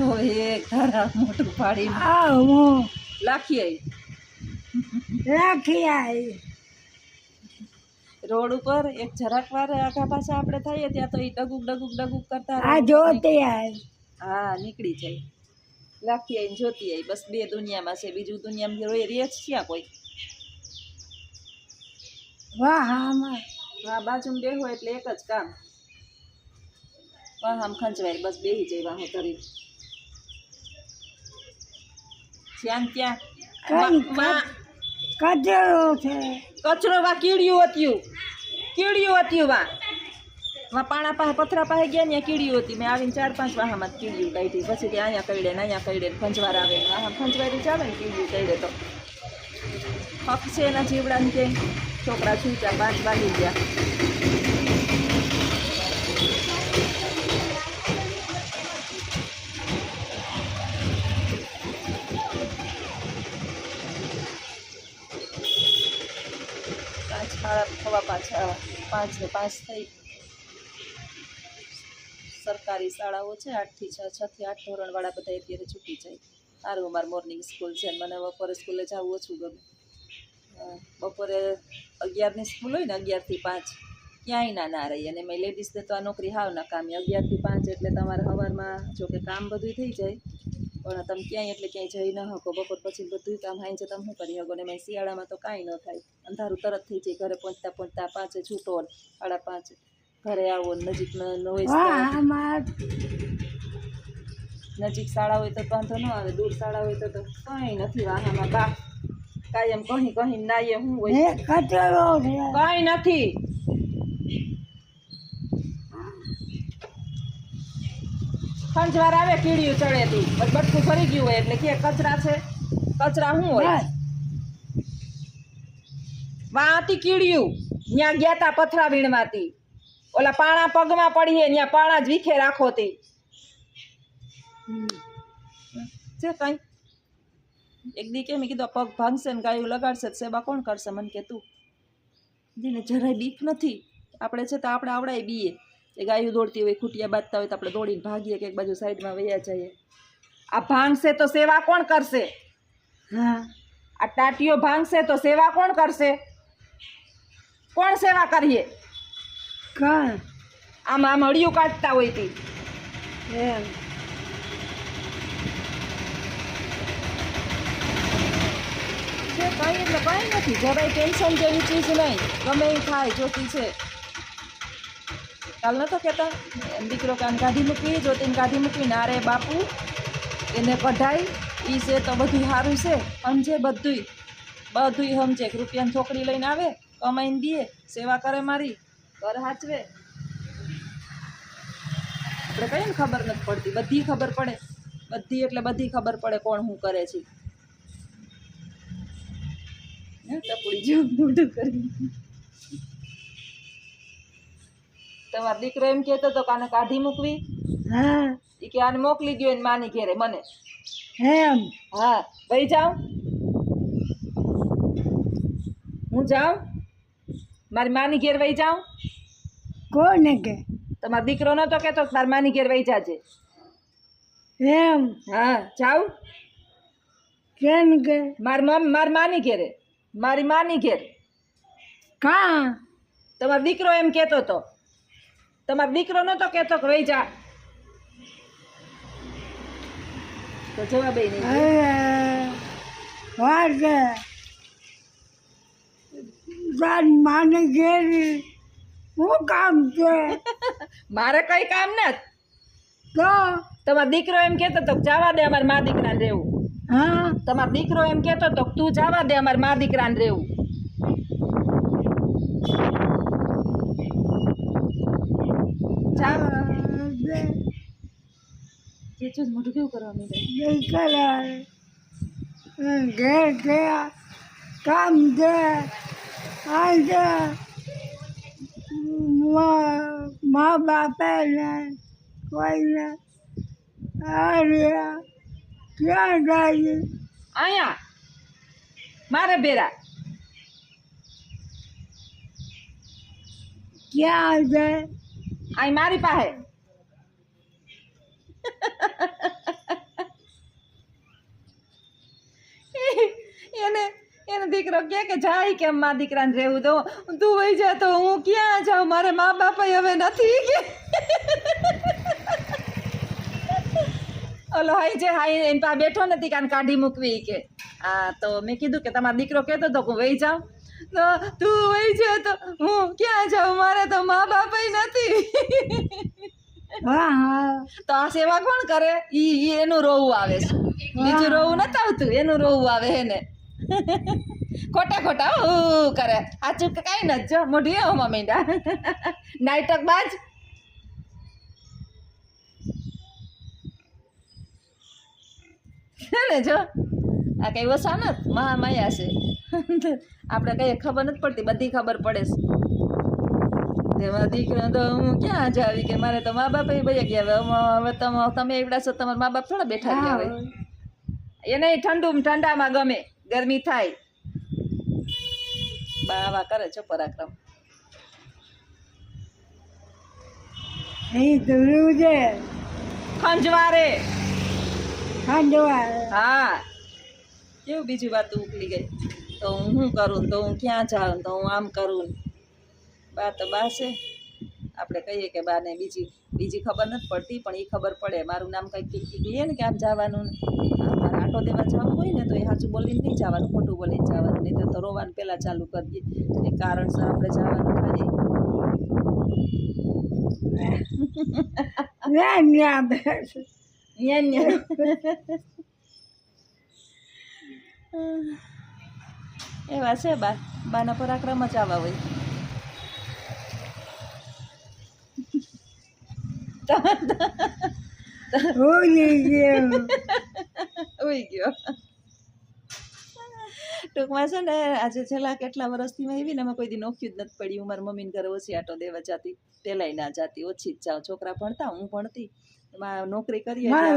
જો એક તારા મોટું પાડી આ હું લાખી આવી આવી રોડ ઉપર એક જરાક વાર આખા પાછા આપણે થઈએ ત્યાં તો એ ડગુક ડગુક ડગુક કરતા આ જોતી આવી હા નીકળી જાય. લાખી આવીને જોતી આવી બસ બે દુનિયામાં છે બીજું દુનિયામાં રોય રે જ ક્યાં કોઈ. વાહ હા હા. બાજુમાં બેહો એટલે એક જ કામ. પણ આમ ખંચવાય બસ બેહી જાય વાહો તરી જ્યાં ત્યાં. કચરો છે? કચરો વા કીડિયું હતું. કીડિયું હતું વા. વા પાણા પાસે પથરા પાસે ગયા ને કીડિયું હતી. મેં આવીને ચાર પાંચ વાહામાં કીડિયું કાઢી. પછી ત્યાં અહીંયા કઈડે ને અહીંયા કઈડે ફંજવાર આવે ને વાહા ખંજવારી ચાલે ને કીડિયું કઈડે તો. હક છે એના જીવડાને કે છોકરા છૂટા પાંચ વાગી ગયા. સવા પાંચ પાંચ પાંચ થઈ. સરકારી શાળાઓ છે આઠથી છ છથી આઠ ધોરણવાળા બધા અત્યારે છૂટી જાય. સારું અમારે મોર્નિંગ સ્કૂલ છે મને બપોરે સ્કૂલે જવું ઓછું ગમે. બપોરે અગિયારની સ્કૂલ હોય ને અગિયારથી પાંચ, ક્યાંય ના ના રહી. અને મેં લેડીઝને તો આ નોકરી હાવ ના કામી અગિયારથી પાંચ એટલે તમારે સવારમાં જો કે કામ બધું થઈ જાય પણ તમે ક્યાંય એટલે ક્યાંય જઈ ન શકો. બપોર પછી બધું કામ હાઈ છે તમે શું કરી શકો? ને મેં શિયાળામાં તો કાંઈ ન થાય. અંધારું તરત થઈ જાય ઘરે પહોંચતા પહોંચતા પાંચે છૂટો સાડા પાંચે. ઘરે આવો નજીક નજીક શાળા હોય તો વાંધો ન આવે દૂર શાળા હોય તો તો કંઈ નથી વાહામાં બા. કાયમ કહી કહી નાઈએ શું હોય? કંઈ નથી. ખંજવાર આવે કીડિયું ચડેતી પછી બટકું ફરી ગયું હોય એટલે કે કચરા છે. કચરા શું હોય? વાંતી કીડિયું. ત્યાં ગયા તા પથરા વીણવાતી ઓલા પાણા પગમાં પડીએ ત્યાં પાણા જ વિખે રાખો તે. છે કઈ? એક દી કે કીધો પગ ભાંગશે ને ગાયું લગાડશે સેવા કોણ કરશે? મને કે તું જેને જરાય બીક નથી. આપણે છે તો આપણે આવડાય બીએ. એ ગાયું દોડતી હોય ખૂટિયા બાંધતા હોય તો આપણે દોડીને ભાગીએ કે એક બાજુ સાઈડમાં વૈયા જઈએ. આ ભાંગશે તો સેવા કોણ કરશે? હા. આ ટાટીઓ ભાંગશે તો સેવા કોણ કરશે? કોણ સેવા કરીએ? કાં? આમ આમ હળિયું કાઢતા હોય તી. એમ. કંઈ એટલે કંઈ નથી જરાય ટેન્શન જેવી ચીજ નહીં. ગમે એ થાય જોતી છે. કાલ તો કહેતા. દીકરો કાન કાઢી મૂકવી જોતીને કાઢી મૂકીને ના રે બાપુ એને કઢાઈ એ છે તો બધું સારું છે સમજે બધુંય. બધુંય સમજે રૂપિયાની છોકરી લઈને આવે કમાઈને દે સેવા કરે મારી ઘર હાચવે. આપણે કઈ ને ખબર નથી પડતી. બધી ખબર પડે. બધી એટલે બધી ખબર પડે કોણ શું કરે છે. હે, ટપુડી જેવું મોઢું કરી. તમારો દીકરો એમ કહેતો હતો કે આને કાઢી મૂકવી. હા. એ કે આને મોકલી દો એને માની ઘેરે મને. એમ? હા. વહી જાઉં હું જાઉં? મારી માની ઘેર વહી જાઉં? કોને કે? તમારો દીકરો નતો કહેતો તારી માની ઘેર વહી જાજે. એમ? હા જાઉં? કેમ કે? મારી મમ્મી મારી માની ઘેરે. મારી માની ઘેર. કા? તમારો દીકરો એમ કહેતો હતો તમારો દીકરો નતો કહેતો કે વહી જા. તો જવાબ માને ઘેર. શું કામ છે? મારે કઈ કામ ને તો? તમારો દીકરો એમ કહેતો તો જવા દે અમારા મા દીકરાને રહેવું. હા? તમારો દીકરો એમ કહેતો તો તું જવા દે અમારા મા દીકરાને રહેવું. જા જે ચૂજ મોઢું કેવું કરવા માંડે? ઘેર છે કામ છે આજે મા- બાપે ને કોઈને અરે ક્યાં જાય અહીંયા મારે બેરા. ક્યાં છે? અહીં મારી પાસે. એને, એનો દીકરો કે કે જાય કેમ મા દીકરાને રહેવું દો તું વહી જા તો હું ક્યાં જાઉં? મારે મા બાપ હવે નથી કે. ઓલો હાઈ જે હાઈ એની પાસે બેઠો નથી કાન કાઢી મૂકવી કે. આ તો મેં કીધું કે તમારો દીકરો કહેતો તો હું વહી જાઉં. તો તું વહી જા તો હું ક્યાં જાઉં? મારે તો મા બાપ નથી. તો આ સેવા કોણ કરે? ઈ એનું રોવું આવે છે. બીજું રોવું નથી આવતું. એનું રોવું આવે એને ખોટા ખોટા કરે. આ ચૂક કાંઈ નથી જો. મોઢી હોમાં મીંડા. નાટક બાજ. હે ને જો. આ કઈ વસા નથી? મહામાયા છે. આપણે કઈ ખબર નથી પડતી બધી ખબર પડે છે. દીકરો તો હું ક્યાં જાવી કે મારે તો મા બાપ ભાઈ ગયા હવે હવે તમે તમે એવડા છો તમારા મા બાપ થોડા બેઠા ગયા હોય. એને ઠંડુ ઠંડામાં ગમે ગરમી થાય. બાવા કરે છે પરાક્રમ. અહીં ધૂળું છે. ખંજવારે. ખાંડવા હા. કેવું બીજી વાત ઉકલી ગઈ. તો હું શું કરું? તો હું ક્યાં જાઉં? તો હું આમ કરું? બા તો બા છે. આપણે કહીએ કે બાને બીજી બીજી ખબર નથી પડતી પણ એ ખબર પડે. મારું નામ કંઈક કીક કહીએ ને કે આમ જવાનું મારે આટો દેવા જવું હોય ને તો એ સાચું બોલીને નહીં જવાનું ખોટું બોલીને જવાનું. નહીં તો રોવાનું પહેલાં ચાલુ કરી દઈએ. એ કારણસર આપણે જવાનું થાય Yeah, yeah, yeah, ન્યા ન્યા. એવા છે બા બાના પરાક્રમ જ આવા હોય. ટૂંકમાં છે ને આજે છેલ્લા કેટલા વર્ષથી મેં એવી ને એમાં કોઈ દી નોખ્યું જ નથી પડી મારી મમ્મીને ઘરે ઓછી આટો દેવા જાતી પેલાય ના જાતી ઓછી જ જાઉં. છોકરા ભણતા હું ભણતી. એમાં નોકરી કરીએ આ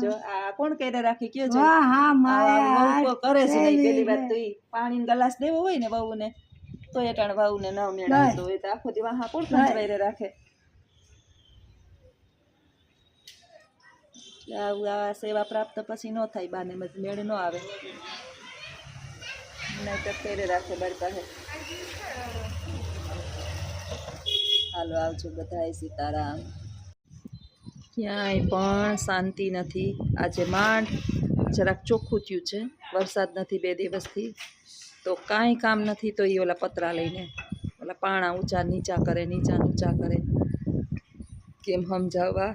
જો આ કોણ કરે રાખી? કયો છે? કરે છે પેલી વાત તો પાણી પાણીનો દેવો હોય ને વહુને તો એ ટાણ વહુને ન મેળવતો હોય તો આખો દિવસ હા કોણ પંચવાઈ રાખે? આવું આ સેવા પ્રાપ્ત પછી ન થાય બાને મત મેળ ન આવે. નહીતર ફેરે રાખે બાર પાસે? હાલો આવજો બધા સીતારામ. ક્યાંય પણ શાંતિ નથી. આજે માંડ જરાક ચોખ્ખું થયું છે. વરસાદ નથી બે દિવસથી. તો કાંઈ કામ નથી, તો એ ઓલા પતરા લઈને. ઓલા પાણા ઊંચા, નીચા કરે, નીચા ઊંચા કરે. કેમ સમજાવવા?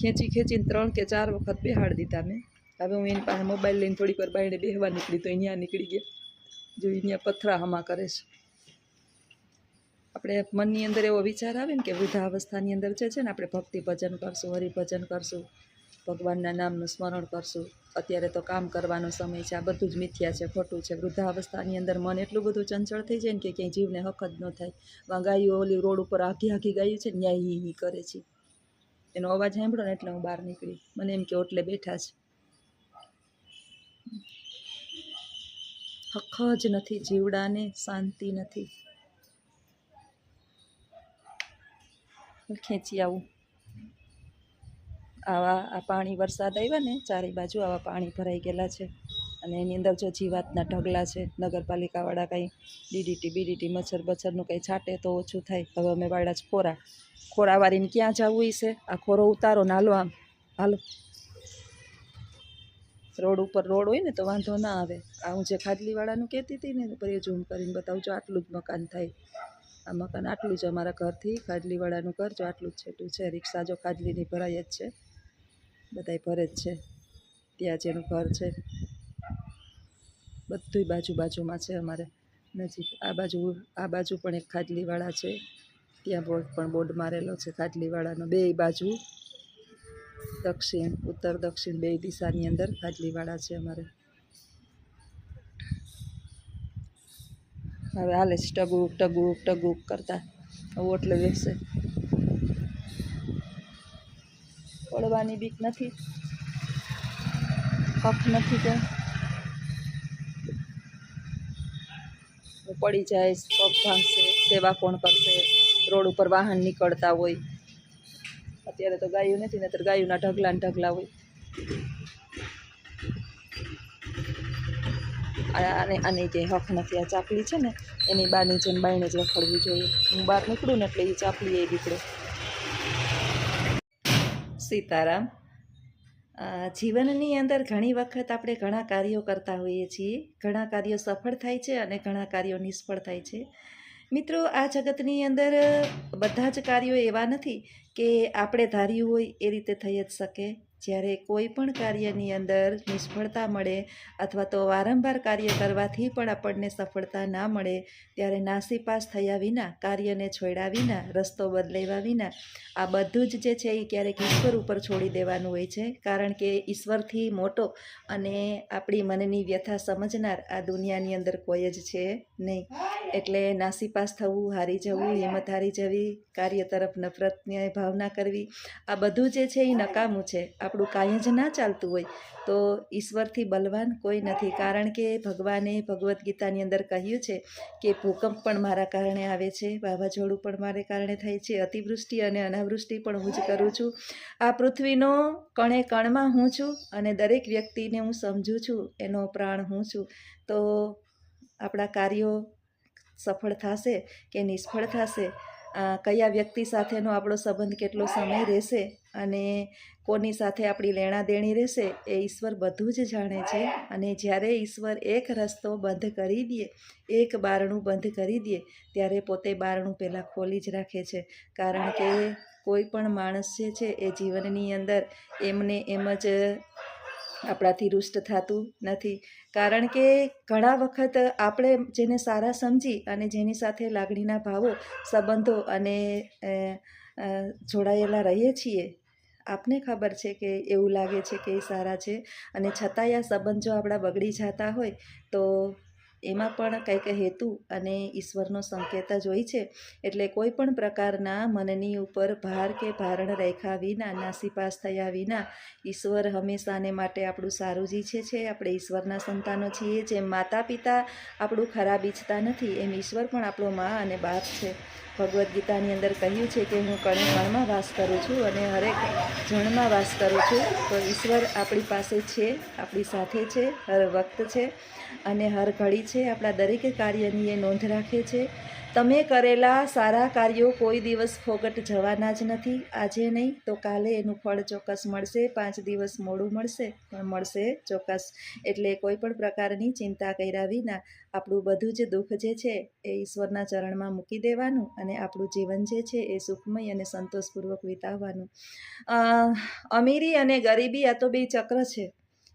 ખેંચી ખેંચીને ત્રણ કે ચાર વખત બેહાડી દીધા મેં. હવે હું એની પાસે મોબાઈલ લઈને થોડીક વાર બાઈને બેહવા નીકળી તો અહીંયા નીકળી ગયા. જો અહીંયા પથરા હમા કરે છે. આપણે મનની અંદર એવો વિચાર આવે ને કે વૃદ્ધાવસ્થાની અંદર જે છે ને આપણે ભક્તિ ભજન કરશું, હરિભજન કરશું, ભગવાનના નામનું સ્મરણ કરશું. અત્યારે તો કામ કરવાનો સમય છે, આ બધું જ મિથ્યા છે, ખોટું છે. વૃદ્ધાવસ્થાની અંદર મન એટલું બધું ચંચળ થઈ જાય ને કે ક્યાંય જીવને હક જ ન થાય. ગાયો ઓલી રોડ ઉપર આઘી આઘી ગાયું છે ન્યાય હી કરે છે. એનો અવાજ સાંભળો ને એટલે હું બહાર નીકળી. મને એમ કે ઓટલે બેઠા છે. હક જ નથી, જીવડાને શાંતિ નથી. ખેંચી આવું. આવા, આ પાણી વરસાદ આવ્યા ને ચારે બાજુ આવા પાણી ભરાઈ ગયેલા છે. અને એની અંદર જો જીવાતના ઢગલા છે, નગરપાલિકાવાળા કંઈ ડીડીટી બીડીટી મચ્છર બચ્છરનું કંઈ છાંટે તો ઓછું થાય. હવે અમે વાળા જ ખોરા. ખોરા વાળીને ક્યાં જવું એ છે? આ ખોરો ઉતારો ને હાલો આમ. હાલો. રોડ ઉપર રોડ હોય ને તો વાંધો ના આવે. આ હું જે ખાદલીવાળાનું કહેતી હતી ને પર એ ઝૂમ કરીને બતાવું. જો આટલું જ મકાન થાય. આ મકાન આટલું જ અમારા ઘરથી ખાજલીવાળાનું ઘર જો આટલું જ છેટું છે. રિક્ષા જો ખાજલીની ભરાય જ છે. બધાય ભરે જ છે. ત્યાં જેનું ઘર છે. બધુંય બાજુ બાજુમાં છે અમારે. નજીક આ બાજુ આ બાજુ પણ એક ખાજલીવાળા છે. ત્યાં બોર્ડ પણ બોર્ડ મારેલો છે ખાજલીવાળાનો બે બાજુ દક્ષિણ, ઉત્તર દક્ષિણ બે દિશાની અંદર ખાજલીવાળા છે અમારે. હવે હાલે છે ટગુક ટગુક ટગુક કરતા. એટલે બેસે પડવાની બીક નથી. કફ નથી કે પડી જાય પગ ભાંગશે, સેવા કોણ કરશે? રોડ ઉપર વાહન નીકળતા હોય. અત્યારે તો ગાયું નથી, નહીતર ગાયુંના ઢગલા ઢગલા હોય. આ- આને જે હક નથી આ ચાપલી છે ને, એની બારની જેમ બાઈને જ રખડવું જોઈએ. હું બહાર નીકળું ને એટલે એ ચાપલી એ નીકળે. સીતારામ જીવનની અંદર ઘણી વખત આપણે ઘણા કાર્યો કરતા હોઈએ છીએ. ઘણા કાર્યો સફળ થાય છે અને ઘણા કાર્યો નિષ્ફળ થાય છે. મિત્રો, આ જગતની અંદર બધા જ કાર્યો એવા નથી કે આપણે ધાર્યું હોય એ રીતે થઈ જ શકે. જ્યારે કોઈ પણ કાર્યની અંદર નિષ્ફળતા મળે અથવા તો વારંવાર કાર્ય કરવાથી પણ આપણને સફળતા ના મળે, ત્યારે નાસીપાસ થયા વિના, કાર્યને છોડ્યા વિના, રસ્તો બદલાવ્યા વિના, આ બધું જ જે છે એ ક્યારેક ઈશ્વર ઉપર છોડી દેવાનું હોય છે. કારણ કે ઈશ્વરથી મોટો અને આપણી મનની વ્યથા સમજનાર આ દુનિયાની અંદર કોઈ જ છે નહીં. એટલે નાસીપાસ થવું, હારી જવું, હિંમત હારી જવી, કાર્ય તરફ નફરતની ભાવના કરવી, આ બધું જે છે એ નકામું છે. આપણું કાંઈ જ ના ચાલતું હોય, તો ઈશ્વરથી બલવાન કોઈ નથી. કારણ કે ભગવાને ભગવદ્ ગીતાની અંદર કહ્યું છે કે ભૂકંપ પણ મારા કારણે આવે છે, વાવાઝોડું પણ મારે કારણે થાય છે, અતિવૃષ્ટિ અને અનાવૃષ્ટિ પણ હું જ કરું છું. આ પૃથ્વીનો કણે કણમાં હું છું અને દરેક વ્યક્તિને હું સમજું છું, એનો પ્રાણ હું છું. તો આપણા કાર્યો સફળ થશે કે નિષ્ફળ થશે? કયા વ્યક્તિ સાથેનો આપણો સંબંધ કેટલો સમય રહેશે? અને કોની સાથે આપણી લેણા દેણી રહેશે એ ઈશ્વર બધું જ જાણે છે. અને જ્યારે ઈશ્વર એક રસ્તો બંધ કરી દે, એક બારણું બંધ કરી દે, ત્યારે પોતે બારણું પહેલાં ખોલી જ રાખે છે. કારણ કે કોઈ પણ માણસ જે છે એ જીવનની અંદર એમને એમ જ આપણાથી રુષ્ટ થતું નથી. કારણ કે ઘણા વખત આપણે જેને સારા સમજી અને જેની સાથે લાગણીના ભાવો, સંબંધો અને જોડાયેલા રહીએ છીએ. આપને ખબર છે કે એવું લાગે છે કે એ સારા છે અને છતાંય આ સંબંધ જો આપણા બગડી જતા હોય તો એમાં પણ કંઈક હેતુ અને ઈશ્વરનો સંકેત જ હોય છે. એટલે કોઈ પણ પ્રકારના મનની ઉપર ભાર કે ભારણ રેખા વિના, નાસીપાસ થયા વિના, ઈશ્વર હંમેશાને માટે આપણું સારું જ ઈચ્છે છે. આપણે ઈશ્વરના સંતાનો છીએ. જેમ માતા પિતા આપણું ખરાબ ઈચ્છતા નથી, એમ ઈશ્વર પણ આપણો મા અને બાપ છે. ભગવદ્ ગીતાની અંદર કહ્યું છે કે હું કણે કણમાં વાસ કરું છું અને હરેક જણમાં વાસ કરું છું. તો ઈશ્વર આપણી પાસે છે, આપણી સાથે છે, હર વખત છે અને હર ઘડી છે. આપણા દરેક કાર્યની એ નોંધ રાખે છે. તમે કરેલા સારા કાર્યો કોઈ દિવસ ફોગટ જવાના જ નથી. આજે નહીં તો કાલે એનું ફળ ચોક્કસ મળશે, પાંચ દિવસ મોડું મળશે, પણ મળશે ચોક્કસ. એટલે કોઈ પણ પ્રકારની ચિંતા કર્યા વિના આપણું બધું જ દુઃખ જે છે એ ઈશ્વરના ચરણમાં મૂકી દેવાનું અને આપણું જીવન જે છે એ સુખમય અને સંતોષપૂર્વક વિતાવવાનું. અમીરી અને ગરીબી આ તો બે ચક્ર છે.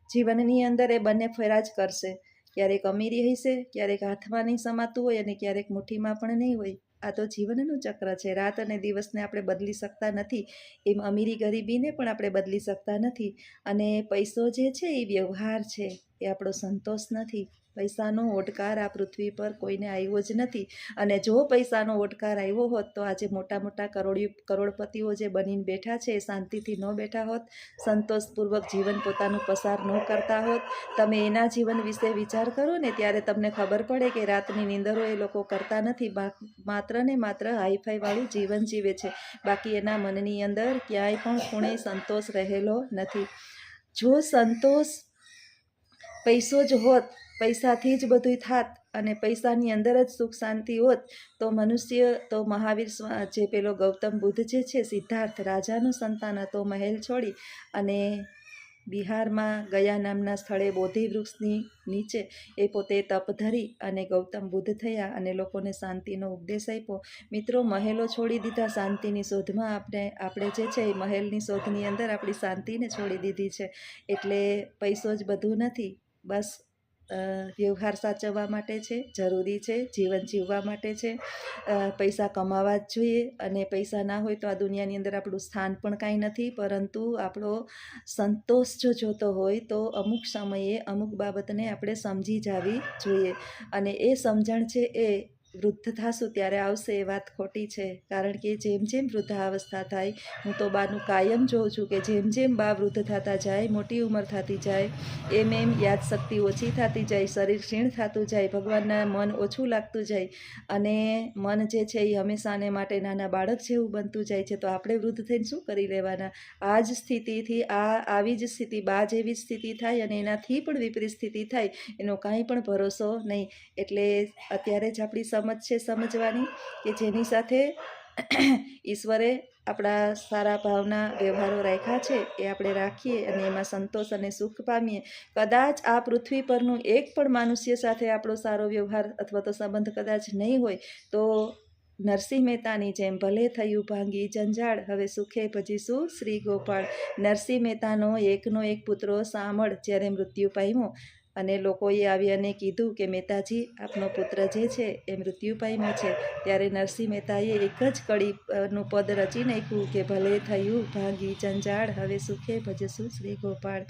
જીવનની અંદર એ બંને ફેરા જ કરશે. ક્યારેક અમીરી હશે, ક્યારેક હાથમાં નહીં સમાતું હોય અને ક્યારેક મુઠ્ઠીમાં પણ નહીં હોય. આ તો જીવનનું ચક્ર છે. રાત અને દિવસને આપણે બદલી શકતા નથી. એમ અમીરી ગરીબીને પણ આપણે બદલી શકતા નથી. અને પૈસો જે છે એ વ્યવહાર છે, એ આપણો સંતોષ નથી. પૈસાનો ઓડકાર આ પૃથ્વી પર કોઈને આવ્યો જ નથી. અને જો પૈસાનો ઓડકાર આવ્યો હોત, તો આજે મોટા મોટા કરોડી કરોડપતિઓ જે બનીને બેઠા છે, એ શાંતિથી ન બેઠા હોત, સંતોષપૂર્વક જીવન પોતાનું પસાર ન કરતા હોત. તમે એના જીવન વિશે વિચાર કરો ને, ત્યારે તમને ખબર પડે કે રાતની નીંદરો એ લોકો કરતા નથી. માત્ર ને માત્ર હાઈફાઈવાળું જીવન જીવે છે. બાકી એના મનની અંદર ક્યાંય પણ ખૂણે સંતોષ રહેલો નથી. જો સંતોષ પૈસો જ હોત પૈસાથી જ બધું થાત અને પૈસાની અંદર જ સુખ શાંતિ હોત, તો મનુષ્ય, તો મહાવીર જે પેલો ગૌતમ બુદ્ધ જે છે, સિદ્ધાર્થ રાજાનું સંતાન હતો, મહેલ છોડી અને બિહારમાં ગયા નામના સ્થળે બોધિ વૃક્ષની નીચે એ પોતે તપ ધરી અને ગૌતમ બુદ્ધ થયા અને લોકોને શાંતિનો ઉપદેશ આપ્યો. મિત્રો, મહેલો છોડી દીધા, શાંતિની શોધમાં આપણે આપણે જે છે, એ મહેલની શોધની અંદર આપણી શાંતિને છોડી દીધી છે. એટલે પૈસો જ બધું નથી, બસ વ્યવહાર સાચવવા માટે છે, જરૂરી છે, જીવન જીવવા માટે છે. પૈસા કમાવા જ જોઈએ અને પૈસા ના હોય તો આ દુનિયાની અંદર આપણું સ્થાન પણ કાંઈ નથી. પરંતુ આપણો સંતોષ જો જોતો હોય તો અમુક સમયે અમુક બાબતને આપણે સમજી જાવી જોઈએ. અને એ સમજણ છે એ વૃદ્ધ થાશું ત્યારે આવશે એ વાત ખોટી છે. કારણ કે જેમ જેમ વૃદ્ધાવસ્થા થાય, હું તો બાનું કાયમ જોઉં છું કે જેમ જેમ બા વૃદ્ધ થતા જાય, મોટી ઉંમર થતી જાય, એમ એમ યાદશક્તિ ઓછી થતી જાય, શરીર ક્ષીણ થતું જાય, ભગવાનના મન ઓછું લાગતું જાય અને મન જે છે એ હંમેશાને માટે નાના બાળક જેવું બનતું જાય છે. તો આપણે વૃદ્ધ થઈને શું કરી લેવાના? આ જ સ્થિતિથી, આ આવી જ સ્થિતિ, બા જેવી સ્થિતિ થાય અને એનાથી પણ વિપરીત સ્થિતિ થાય, એનો કાંઈ પણ ભરોસો નહીં. એટલે અત્યારે જ આપણી સમજ છે સમજવાની કે જેની સાથે ઈશ્વરે આપણા સારા ભાવના વ્યવહારો રાખ્યા છે એ આપણે રાખીએ અને એમાં સંતોષ અને સુખ પામીએ. કદાચ આ પૃથ્વી પરનું એક પણ મનુષ્ય સાથે આપણો સારો વ્યવહાર અથવા તો સંબંધ કદાચ નહીં હોય, તો નરસિંહ મહેતાની જેમ ભલે થયું ભાંગી જંજાળ, હવે સુખે ભજીશું શ્રી ગોપાળ. નરસિંહ મહેતાનો એકનો એક પુત્રો સામળ, જ્યારે મૃત્યુ પામ્યો. અને લોકોએ આવી અને કીધું કે મહેતાજી આપનો પુત્ર જે છે એ મૃત્યુ પામ્યો છે. ત્યારે નરસિંહ મહેતાએ એક જ કડીનું પદ રચી નાખ્યું કે, ભલે થયું, ભાંગી જંજાળ, હવે સુખે ભજશું શ્રી ગોપાળ.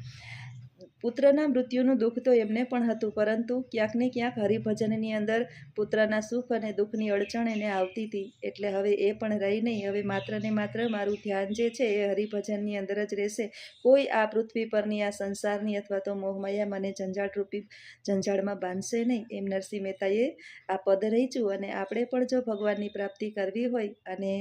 પુત્રના મૃત્યુનું દુઃખ તો એમને પણ હતું, પરંતુ ક્યાંક ને ક્યાંક હરિભજનની અંદર પુત્રના સુખ અને દુઃખની અડચણ એને આવતી હતી. એટલે હવે એ પણ રહી નહીં. હવે માત્ર ને માત્ર મારું ધ્યાન જે છે એ હરિભજનની અંદર જ રહેશે. કોઈ આ પૃથ્વી પરની, આ સંસારની અથવા તો મોહમાયા મને જંજાળરૂપી જંજાળમાં બાંધશે નહીં. એમ નરસિંહ મહેતાએ આ પદ રહીચું અને આપણે પણ જો ભગવાનની પ્રાપ્તિ કરવી હોય અને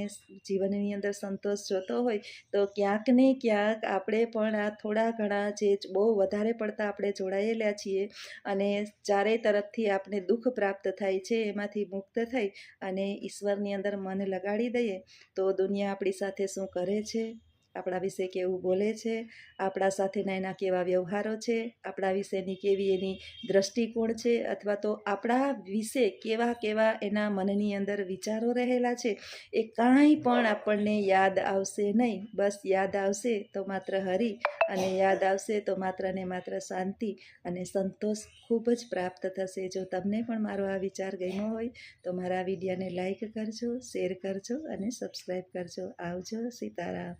જીવનની અંદર સંતોષ જોતો હોય, તો ક્યાંક ને ક્યાંક આપણે પણ આ થોડા ઘણા જે બહુ વધારે પડતા આપણે જોડાયેલા છીએ અને ચારે તરફથી આપણે દુઃખ પ્રાપ્ત થાય છે, એમાંથી મુક્ત થઈ અને ઈશ્વરની અંદર મન લગાડી દઈએ, તો દુનિયા આપણી સાથે શું કરે છે? આપણા વિશે કેવું બોલે છે, આપણા સાથેના એના કેવા વ્યવહારો છે, આપણા વિશેની કેવી એની દ્રષ્ટિકોણ છે, અથવા તો આપણા વિશે કેવા કેવા એના મનની અંદર વિચારો રહેલા છે, એ કાંઈ પણ આપણને યાદ આવશે નહીં. બસ યાદ આવશે તો માત્ર હરી અને યાદ આવશે તો માત્ર ને માત્ર શાંતિ અને સંતોષ ખૂબ જ પ્રાપ્ત થશે. જો તમને પણ મારો આ વિચાર ગમ્યો હોય તો મારા વિડીયોને લાઈક કરજો, શેર કરજો અને સબસ્ક્રાઈબ કરજો. આવજો સીતારામ.